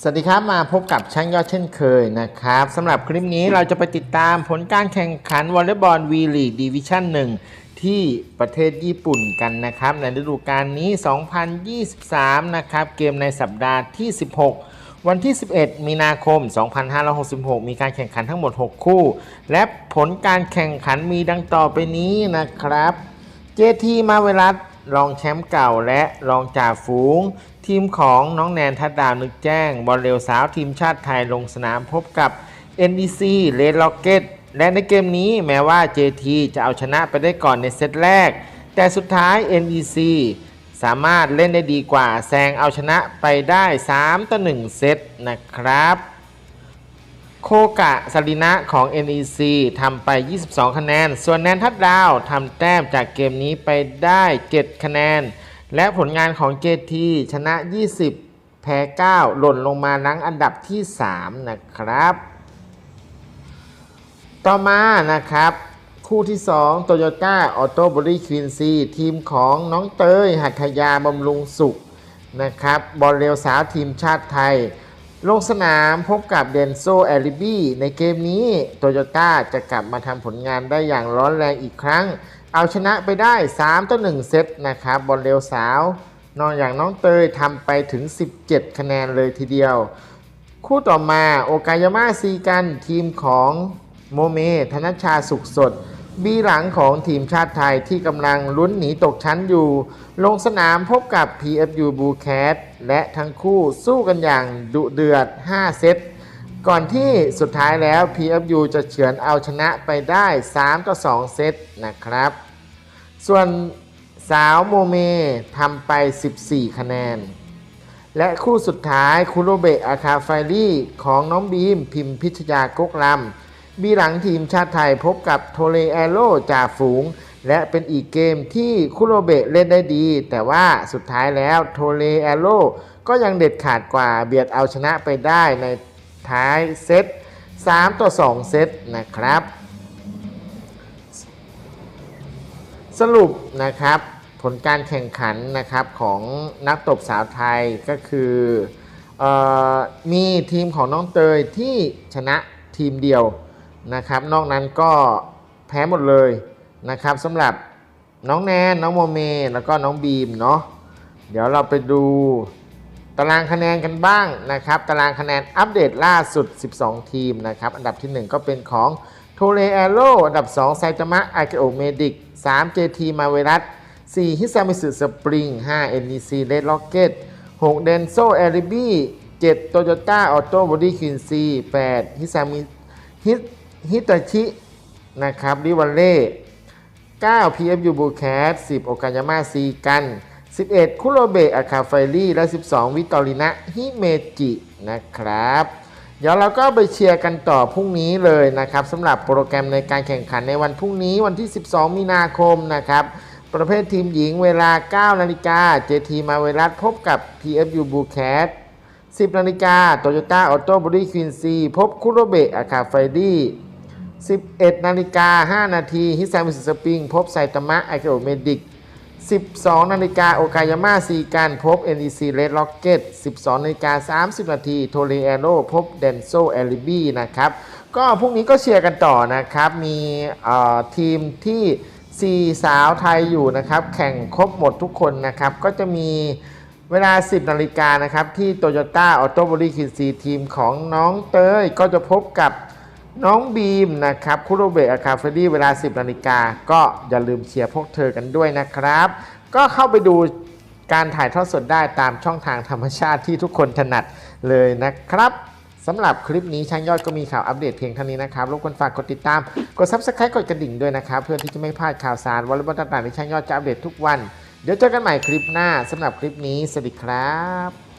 สวัสดีครับมาพบกับช่างยอดเช่นเคยนะครับสำหรับคลิปนี้เราจะไปติดตามผลการแข่งขันวอลเลย์บอลวีลีกดิวิชั่น1ที่ประเทศญี่ปุ่นกันนะครับ ในฤดูกาลนี้ 2023 นะครับ เกมในสัปดาห์ที่ 16 วันที่ 11 มีนาคม 2566 มีการแข่งขันทั้งหมด 6 คู่ และผลการแข่งขันมีดังต่อไปนี้นะครับ เจทีมาเวลัสรองแชมป์เก่าและรองจ่าฝูง ทีมของน้องแนนทัดดาวนึกแจ้ง บอลเร็วสาวทีมชาติไทยลงสนามพบกับ NDC Red Rocket และในเกมนี้แม้ว่า JT จะเอาชนะไปได้ก่อนในเซตแรก แต่สุดท้าย NEC สามารถเล่นได้ดีกว่าแซงเอาชนะไปได้ 3 ต่อ 1 เซตนะครับ โคกะสลินะของ NEC ทำไป 22 คะแนน ส่วนแนนทัดดาวทำแต้มจากเกมนี้ไปได้ 7 คะแนน และผลงานของ JT ชนะ 20 แพ้ 9 หล่นลงมาลังอันดับที่ 3 นะครับ ต่อมานะครับ คู่ที่ 2 Toyota Auto Body Queen C ทีมของน้องเตย หัตถยาบำรุงสุขนะครับ บอลเร็วสาวทีมชาติไทย ลงสนามพบกับเดนโซแอลิบี้ในเกมนี้โตโยต้าจะกลับมาทำผลงานได้อย่างร้อนแรงอีกครั้ง เอาชนะไปได้ 3 ต่อ 1 เซตนะครับบอลเร็วสาวนอกอย่างน้องเตยทำไปถึง 17 คะแนนเลยทีเดียว คู่ต่อมาโอกายาม่าซีกันทีมของโมเม ธนชชาสุขสด บีหลังของทีมชาติไทยที่กำลังลุ้นหนีตกชั้นอยู่ ลงสนามพบกับ PFU b u c a t และทั้งคู่สู้กันอย่างดุเดือด 5 เซต ก่อนที่สุดท้ายแล้ว PFU จะเฉือนเอาชนะไปได้ 3 ต่อ 2 เซตนะครับ ส่วนสาวโมเมทำไป 14 คะแนน และคู่สุดท้ายคุโรเบะอาคาไฟรี่ของน้องบีม พิมพิชยากกลำบีหลังทีมชาติไทยพบกับโทเลแอโรจ่าฝูง และเป็นอีกเกมที่คุโรเบะเล่นได้ดี แต่ว่าสุดท้ายแล้วโทเลแอโรก็ยังเด็ดขาดกว่าเบียดเอาชนะไปได้ใน ท้ายเซต3 ต่อ 2 เซตนะครับ สรุปนะครับผลการแข่งขันนะครับของนักตบสาวไทยก็คือออมีทีมของน้องเตยที่ชนะทีมเดียวนะครับ นอกนั้นก็แพ้หมดเลยนะครับสำหรับน้องแนน น้องโมเม แล้วก็น้องบีมเนาะเดี๋ยวเราไปดู ตารางคะแนนกันบ้างนะครับ ตารางคะแนนอัปเดตล่าสุด 12 ทีมนะครับ อันดับที่ 1 ก็เป็นของโทเรแอโรอันดับ 2 ไซตามะไอเกโอเมดิก3 JT มาเวรัส4ฮิซามิสึสปริง5 NEC Red Rocket 6 Denso a r i b i 7 Toyota Auto Body Queen C 8ฮิซามิฮิฮิตาชินะครับริวัลเล่9 PFU b u c a t 10โอกายาม่าซีกัน 11 คุโรเบะอาคาไฟรี่และ 12 วิตอรินะฮิเมจินะครับ เดี๋ยวเราก็ไปเชียร์กันต่อพรุ่งนี้เลยนะครับสำหรับโปรแกรมในการแข่งขันในวันพรุ่งนี้วันที่ 12 มีนาคมนะครับ ประเภททีมหญิงเวลา 9 นาฬิกา JT มาเวรัสพบกับ PFU b u c a t 10 นาฬิกา Toyota Auto Body Queen C พบคุโรเบะอาคาไฟรี่11 นาฬิกา 5 นาทีฮิซามิสสปริง พบไซตามะไอเกโอเมดิก 12 นาฬิกาโอกายาม่าซีกันพบ NEC Red Rocket 12 นาฬิกา 30 นาทีโทเรแอโรพบเดนโซแอลิบีนะครับ ก็พรุ่งนี้ก็เชียร์กันต่อนะครับ มีทีมที่ 4 สาวไทยอยู่นะครับ แข่งครบหมดทุกคนนะครับ ก็จะมีเวลา 10 นาฬิกานะครับ ที่ Toyota Auto Body k i n c ทีมของน้องเตยก็จะพบกับ น้องบีมนะครับคุโรเบะอาคาเฟดี้เวลา 10นาฬิกาก็อย่าลืมเชียร์พวกเธอกันด้วยนะครับ ก็เข้าไปดูการถ่ายทอดสดได้ตามช่องทางธรรมชาติที่ทุกคนถนัดเลยนะครับสำหรับคลิปนี้ช่างยอดก็มีข่าวอัปเดตเพียงเท่านี้นะครับรบกวนฝากกดติดตาม กด Subscribe กดกระดิ่งด้วยนะครับ เพื่อที่จะไม่พลาดข่าวสารวอลเลย์บอลต่างๆที่ช่างยอดจะอัปเดตทุกวัน เดี๋ยวเจอกันใหม่คลิปหน้าสำหรับคลิปนี้สวัสดีครับ